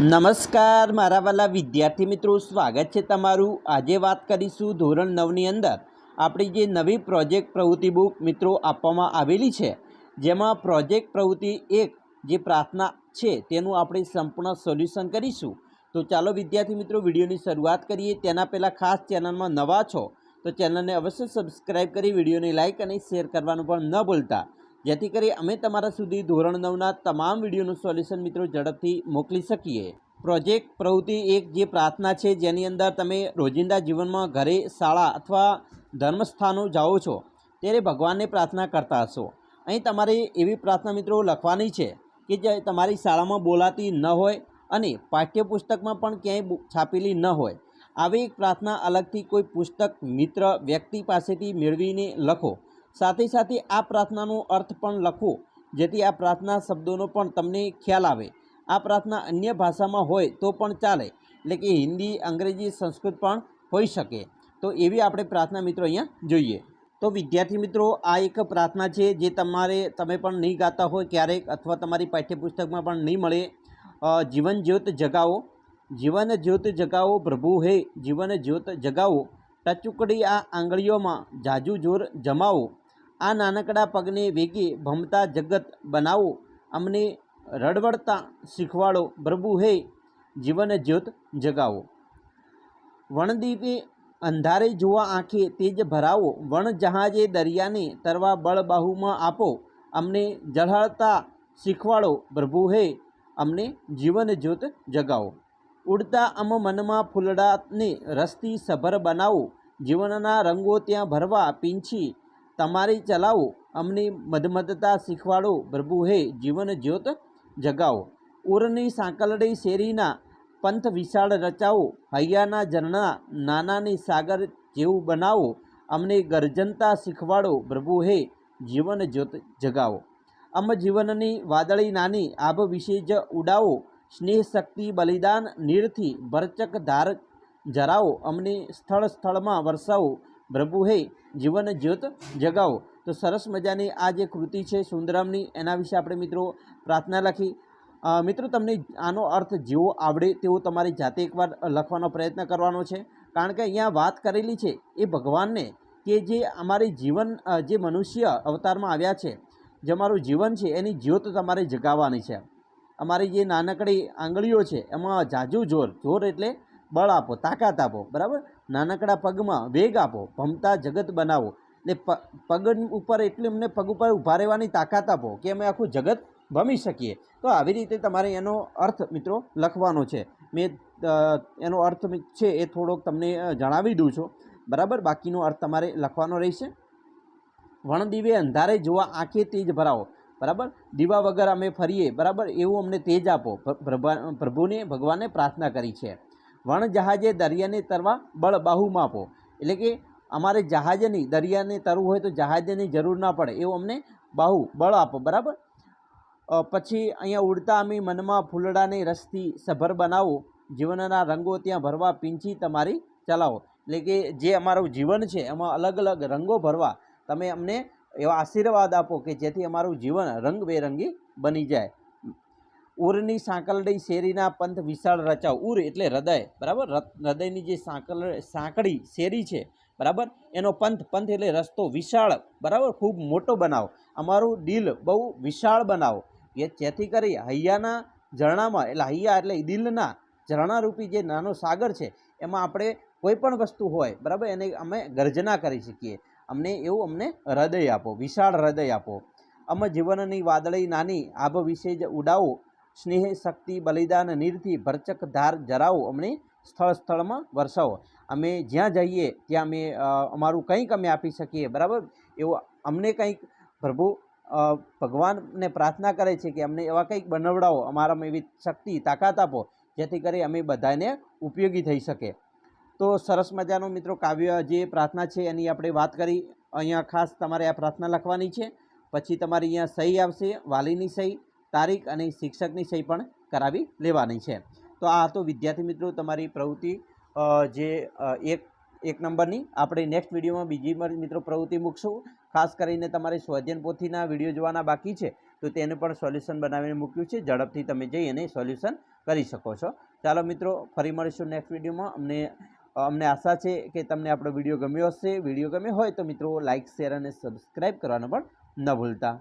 નમસ્કાર, મારા વાલા વિદ્યાર્થી મિત્રો, સ્વાગત છે તમારું. આજે વાત કરીશું ધોરણ નવની અંદર. આપણી જે નવી પ્રોજેક્ટ પ્રવૃત્તિ બુક મિત્રો આપવામાં આવેલી છે, જેમાં પ્રોજેક્ટ પ્રવૃત્તિ એક જે પ્રાર્થના છે તેનું આપણે સંપૂર્ણ સોલ્યુશન કરીશું. તો ચાલો વિદ્યાર્થી મિત્રો, વિડીયોની શરૂઆત કરીએ. તેના પહેલાં ખાસ ચેનલમાં નવા છો, તો ચેનલને અવશ્ય સબસ્ક્રાઈબ કરી, વિડીયોને લાઇક અને શેર કરવાનું પણ ન ભૂલતા. જેથી કરી અમે તમારા સુધી ધોરણ નવના તમામ વિડીયોનું સોલ્યુશન મિત્રો ઝડપથી મોકલી શકીએ. પ્રોજેક્ટ પ્રવૃત્તિ એક જે પ્રાર્થના છે જેની અંદર તમે રોજિંદા જીવનમાં ઘરે શાળા અથવા ધર્મસ્થાનો જાઓ છો, ત્યારે ભગવાનને પ્રાર્થના કરતા હશો. અહીં તમારે એવી પ્રાર્થના મિત્રો લખવાની છે કે જે તમારી શાળામાં બોલાતી ન હોય અને પાઠ્યપુસ્તકમાં પણ ક્યાંય છાપેલી ન હોય. આવી એક પ્રાર્થના અલગથી કોઈ પુસ્તક, મિત્ર, વ્યક્તિ પાસેથી મેળવીને લખો. સાથે સાથે આ પ્રાર્થનાનો અર્થ પણ લખો, જેથી આ પ્રાર્થના શબ્દોનો પણ તમને ખ્યાલ આવે. આ પ્રાર્થના અન્ય ભાષામાં હોય તો પણ ચાલે, એટલે કે હિન્દી, અંગ્રેજી, સંસ્કૃત પણ હોઈ શકે. તો એવી આપણે પ્રાર્થના મિત્રો અહીંયા જોઈએ. તો વિદ્યાર્થી મિત્રો, આ એક પ્રાર્થના છે જે તમારે, તમે પણ નહીં ગાતા હોય ક્યારેક અથવા તમારી પાઠ્યપુસ્તકમાં પણ નહીં મળે. જીવન જ્યોત જગાવો. જીવન જ્યોત જગાવો પ્રભુ હે, જીવન જ્યોત જગાવો. ટચુકડી આ આંગળીઓમાં જાજુ જોર જમાવો. આ નાનકડા પગને વેગે ભમતા જગત બનાવો. અમને રડવડતા શીખવાડો. પ્રભુ, હે જીવન જ્યોત જગાવો. વણદીપે અંધારે જોવા આંખે તેજ ભરાવો. વણ જહાજે દરિયાને તરવા બળબાહુમાં આપો. અમને જળહળતા શીખવાડો. પ્રભુ, હે અમને જીવન જ્યોત જગાવો. ઉડતા અમ મનમાં ફૂલડાને રસથી સભર બનાવો. જીવનના રંગો ત્યાં ભરવા પીંછી તમારી ચલાવો, અમને મધમધતા શીખવાડો, પ્રભુ હે, જીવન જ્યોત જગાવો. ઉરની સાંકલડી શેરીના પંથ વિશાળ રચાવો, હૈયાના ઝરણા નાનાની સાગર જેવું બનાવો, અમને ગર્જનતા શીખવાડો, પ્રભુ હે, જીવન જ્યોત જગાવો. અમ જીવનની વાદળી નાની આભ વિશે જ ઉડાવો, સ્નેહ શક્તિ બલિદાન નીરથી ભરચક ધાર જરાવો, અમને સ્થળ સ્થળમાં વરસાવો પ્રભુ, હે, જીવન જ્યોત જગાવો. તો સરસ મજાની આ જે કૃતિ છે સુંદરામની, એના વિશે આપણે મિત્રો પ્રાર્થના લખી. મિત્રો, તમને આનો અર્થ જેવો આવડે તેવો તમારી જાતે એકવાર લખવાનો પ્રયત્ન કરવાનો છે. કારણ કે અહીંયા વાત કરેલી છે એ ભગવાનને કે જે અમારી જીવન જે મનુષ્ય અવતારમાં આવ્યા છે, જે અમારું જીવન છે, એની જ્યોત તમારે જગાવવાની છે. અમારી જે નાનકડી આંગળીઓ છે, એમાં જાજુ જોર જોર એટલે બળ આપો, તાકાત આપો, બરાબર? નાનકડા પગમાં વેગ આપો, ભમતા જગત બનાવો. પ પગ ઉપર એટલે અમને પગ ઉપર ઊભા રહેવાની તાકાત આપો કે અમે આખું જગત ભમી શકીએ. તો આવી રીતે તમારે એનો અર્થ મિત્રો લખવાનો છે. મેં એનો અર્થ છે એ થોડોક તમને જણાવી દઉં છું. બરાબર? બાકીનો અર્થ તમારે લખવાનો રહેશે. વણદીવે અંધારે જોવા આંખે તેજ ભરાવો. બરાબર? દીવા વગર અમે ફરીએ. બરાબર? એવું અમને તેજ આપો. પ્રભા- પ્રભુને ભગવાને પ્રાર્થના કરી છે. વણ જહાજે દરિયાને તરવા બળ બાહુ માપો. એટલે કે અમારે જહાજની, દરિયાને તરવું હોય તો જહાજની જરૂર ના પડે. એવું અમને બાહુ બળ આપો. બરાબર? પછી અહીંયા ઉડતા અમે મનમાં ફૂલડાની રસથી સભર બનાવો. જીવનના રંગો ત્યાં ભરવા પીંછી તમારી ચલાવો. એટલે કે જે અમારું જીવન છે, એમાં અલગ અલગ રંગો ભરવા. તમે અમને એવા આશીર્વાદ આપો કે જેથી અમારું જીવન રંગબેરંગી બની જાય. ઉરની સાંકલડી શેરીના પંથ વિશાળ રચાવ. ઉર એટલે હૃદય, બરાબર? હૃદયની જે સાંકલ, સાંકડી શેરી છે, બરાબર? એનો પંથ પંથ એટલે રસ્તો વિશાળ, બરાબર? ખૂબ મોટો બનાવો. અમારું દિલ બહુ વિશાળ બનાવો. કે જેથી કરી હૈયાના ઝરણામાં, એટલે હૈયા એટલે દિલના ઝરણારૂપી જે નાનો સાગર છે, એમાં આપણે કોઈ પણ વસ્તુ હોય, બરાબર? એને અમે ગર્જના કરી શકીએ. અમને એવું અમને હૃદય આપો, વિશાળ હૃદય આપો. અમ જીવનની વાદળી નાની આભ વિશે જ ઉડાવો સ્નેહ શક્તિ, બલિદાન, નીરથી ભરચક ધાર જરાવો અમને સ્થળ સ્થળમાં વરસાવો. અમે જ્યાં જઈએ ત્યાં અમે અમારું કંઈક અમે આપી શકીએ, બરાબર? એવું અમને કંઈક પ્રભુ ભગવાનને પ્રાર્થના કરે છે કે અમને એવા કંઈક બનાવડાવો, અમારામાં એવી શક્તિ, તાકાત આપો, જેથી કરી અમે બધાને ઉપયોગી થઈ શકે. તો સરસ મજાનું મિત્રો કાવ્ય જે પ્રાર્થના છે એની આપણે વાત કરી. અહીંયા ખાસ તમારે આ પ્રાર્થના લખવાની છે. પછી તમારી અહીંયા સહી આવશે, વાલીની સહી. તારીખ અને શિક્ષકની સહી પણ કરાવી લેવાની છે. તો આ હતો વિદ્યાર્થી મિત્રો તમારી પ્રવૃત્તિ જે એક એક નંબરની. આપણે નેક્સ્ટ વિડીયોમાં બીજી મિત્રો પ્રવૃત્તિ મૂકશું. ખાસ કરીને તમારે સ્વાધ્યાયન પોથીના વીડિયો જોવાના બાકી છે, તો તેને પણ સોલ્યુશન બનાવીને મૂક્યું છે. ઝડપથી તમે જઈ અને સોલ્યુશન કરી શકો છો. ચાલો મિત્રો, ફરી મળીશું નેક્સ્ટ વિડીયોમાં. અમને અમને આશા છે કે તમને આપણો વીડિયો ગમ્યો હશે. વીડિયો ગમ્યો હોય તો મિત્રો લાઇક શેર અને સબસ્ક્રાઈબ કરવાનું પણ ન ભૂલતા.